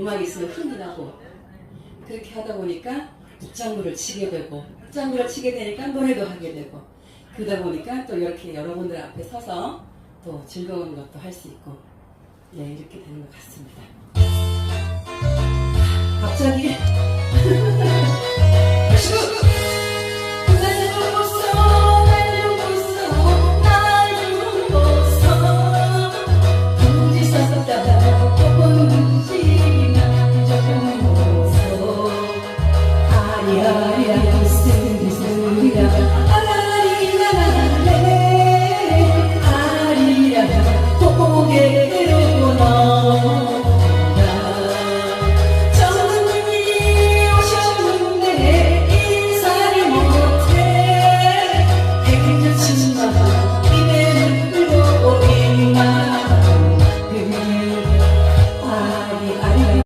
음악이 있으면 흥이 나고. 그렇게 하다 보니까 묵장구를 치게 되고 묵장구를 치게 되니까 노래도 하게 되고. 그러다 보니까 또 이렇게 여러분들 앞에 서서 또 즐거운 것도 할 수 있고. 네 이렇게 되는 것 같습니다. 갑자기 I understand.